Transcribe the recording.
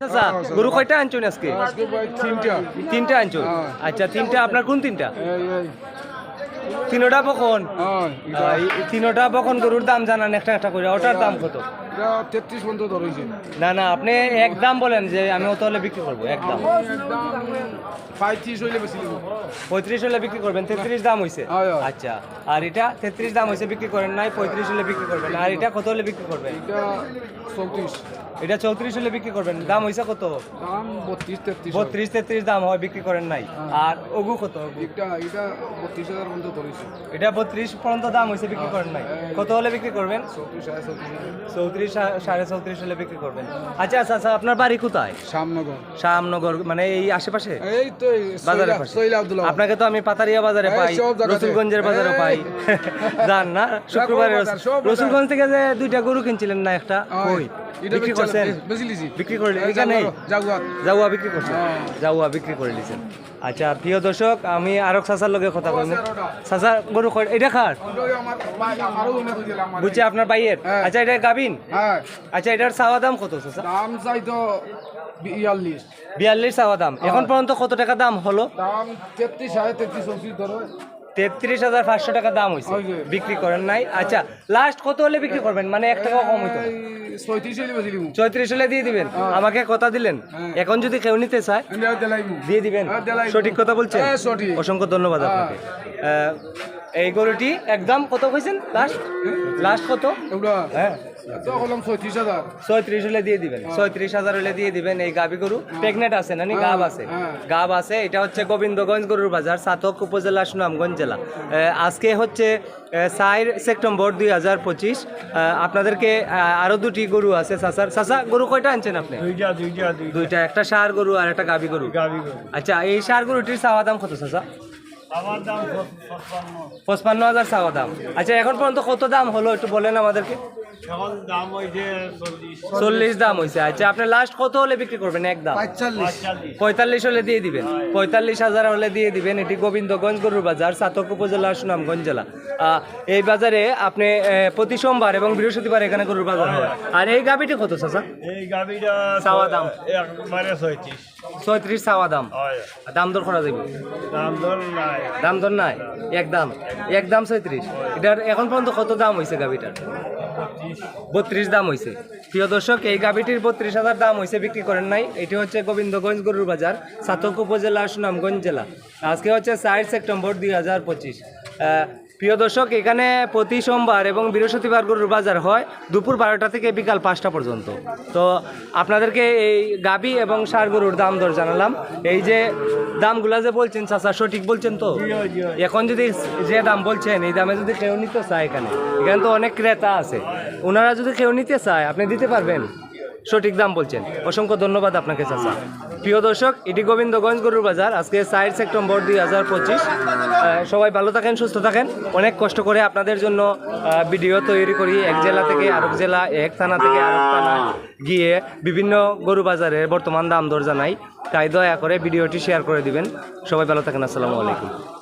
আচ্ছা গরু কয়টা আনছেন আজকে? তিনটা। তিনটা আনছুন। হ্যাঁ। আচ্ছা তিনটা আপনার কোন তিনটা? তিনোটা হ্যাঁ এটা তিনোটা বখন গরুর দাম জানান একটা একটা করে ওটার দাম কত? এটা তেত্রিশ পর্যন্ত ধরেছে। না না আপনি এক দাম বলেন যে আমি অত হলে বিক্রি করব এক দাম। পঁয়ত্রিশ হইলে বেশি পঁয়ত্রিশ হলে বিক্রি করবেন তেত্রিশ দাম হয়েছে হ্যাঁ, হ্যাঁ। আচ্ছা আর এটা তেত্রিশ দাম হয়েছে বিক্রি করেন নাই পঁয়ত্রিশ হলে বিক্রি করবেন। আর এটা কত হলে বিক্রি করবেন? এটা চৌত্রিশ। এটা চৌত্রিশ হলে বিক্রি করবেন দাম হয়েছে কত? দাম বত্রিশ তেত্রিশ। বত্রিশ তেত্রিশ দাম হয় বিক্রি করেন নাই। আর ওগু কত এটা এটা বত্রিশ হাজার পর্যন্ত ধরেছে। এটা বত্রিশ পর্যন্ত দাম হয়েছে বিক্রি করেন নাই কত হলে বিক্রি করবেন? চৌত্রিশ সাড়ে চৌত্রিশ হলে। বিক্রি করবেন। আচ্ছা আচ্ছা আচ্ছা আপনার বাড়ি কোথায়? শ্যামনগর শামনগর মানে এই আশেপাশে? এই তো আব্দুল্লাহ আপনাকে তো আমি পাতারিয়া বাজারে পাই রসুলগঞ্জের বাজারে পাই। জান না? শুক্রবারে বাজার, বাজার। রসুলগঞ্জ থেকে যে দুইটা গরু কিনছিলেন না একটা? এটা বিক্রি করছেন? বিক্রি করে এখানে? জাউয়া বিক্রি করছেন। জাউয়া বিক্রি করে দিয়েছেন। আচ্ছা প্রিয় দর্শক আমি আরক চাচার লগে কথা বলব। চাচা গরু এটা খার বুঝছে আপনার বাইয়ের? হ্যাঁ। আচ্ছা এটা গাবিন হ্যাঁ। আচ্ছা এটার চাওয়া দাম কত চাচা দাম চাই তো বিয়াল্লিশ। বিয়াল্লিশ চাওয়া দাম। এখন পর্যন্ত কত টাকা দাম হলো? দাম তেত্রিশ সাড়ে তেত্রিশ চৌত্রিশ ধরো। তেত্রিশ হাজার পাঁচশো টাকা দাম হয়েছে। বিক্রি করেন নাই? আচ্ছা লাস্ট কত হলে বিক্রি করবেন? মানে এক টাকা কম হইতো ছয়ত্রিশ চৌত্রিশ হলে দিয়ে দিবেন? আমাকে কথা দিলেন? হ্যাঁ। এখন যদি কেউ নিতে চায় দিয়ে দিবেন। হ্যাঁ, সঠিক কথা বলছেন? হ্যাঁ, অসংখ্য ধন্যবাদ হ্যাঁ। আপনাকে। এই গরুটি একদম কত কইছেন? লাস্ট লাস্ট কত? হ্যাঁ। ছয়ত্রিশ হাজার। ছয়ত্রিশ হলে দিয়ে দিবেন। ছয়ত্রিশ হাজার হলে দিয়ে দিবেন এই গাবি গরু। প্রেগনেন্ট আছে নানি গাব আছে। হ্যাঁ। গাব আছে এটা হচ্ছে গোবিন্দগঞ্জ গরুর বাজার সাতক উপজেলা সুনামগঞ্জ জেলা। আজকে হচ্ছে চার সেপ্টেম্বর দুই হাজার পঁচিশ। আপনাদেরকে দুটি গরু আছে গরু কয়টা আনছেন আপনি? দুইটা দুইটা দুই দুইটা একটা সার গরু আর একটা গাবি গরু। আচ্ছা এই সার গরুটির চাওয়া দাম কত আমার পঁচপান্ন হাজার চাওয়া দাম। আচ্ছা এখন পর্যন্ত কত দাম হলো একটু বলেন আমাদেরকে। চল্লিশ। দাম হয়েছে আচ্ছা আপনি লাস্ট কত হলে বিক্রি করবেন? একদম পঁয়তাল্লিশ। পঁয়তাল্লিশ। হলে দিয়ে দিবেন। পঁয়তাল্লিশ হাজার হলে দিয়ে দিবেন। এটি গোবিন্দগঞ্জ গরুর বাজার সাতক উপজেলা সুনামগঞ্জ জেলা। এই বাজারে আপনি প্রতি সোমবার এবং বৃহস্পতিবার এখানে গরুর বাজার হয়। আর এই গাবিটি কত চাচা? এই গাবিটা চাওয়া দাম। ছয়ত্রিশ। চাওয়া দাম? হয়। দাম দর করা যাবে? দাম দর নাই। একদম একদম ছয়ত্রিশ? এটার এখন পর্যন্ত কত দাম হয়েছে গাবিটার বত্রিশ দাম হয়েছে প্রিয় দর্শক এই গাবিটির বত্রিশ হাজার দাম হয়েছে বিক্রি করেন নাই। এটি হচ্ছে গোবিন্দগঞ্জ গরুর বাজার সাতক উপজেলা সুনামগঞ্জ জেলা। আজকে হচ্ছে চার সেপ্টেম্বর দুই হাজার পঁচিশ। প্রিয় দর্শক এখানে প্রতি সোমবার এবং বৃহস্পতিবার গরুর বাজার হয় দুপুর বারোটা থেকে বিকাল পাঁচটা পর্যন্ত। তো আপনাদেরকে এই গাবি এবং সার গরুর দাম দর জানালাম। এই যে দামগুলা যে বলছেন চাচা সঠিক বলছেন তো? এখন যদি যে দাম বলছেন এই দামে যদি কেউ নিতে চায় এখানে এখানে তো অনেক ক্রেতা আছে। ওনারা যদি কেউ নিতে চায়, আপনি দিতে পারবেন। সঠিক দাম বলছেন। অসংখ্য ধন্যবাদ আপনাকে, চাচা। প্রিয় দর্শক এটি গোবিন্দগঞ্জ গরুর বাজার, আজকে চার সেপ্টেম্বর দুই হাজার পঁচিশ। সবাই ভালো থাকেন, সুস্থ থাকেন। অনেক কষ্ট করে আপনাদের জন্য ভিডিও তৈরি করি। এক জেলা থেকে আরেক জেলা, এক থানা থেকে আরেক থানা গিয়ে বিভিন্ন গরু বাজারের বর্তমান দাম দর জানাই। তাই দয়া করে ভিডিওটি শেয়ার করে দিবেন। সবাই ভালো থাকেন, আসসালামু আলাইকুম।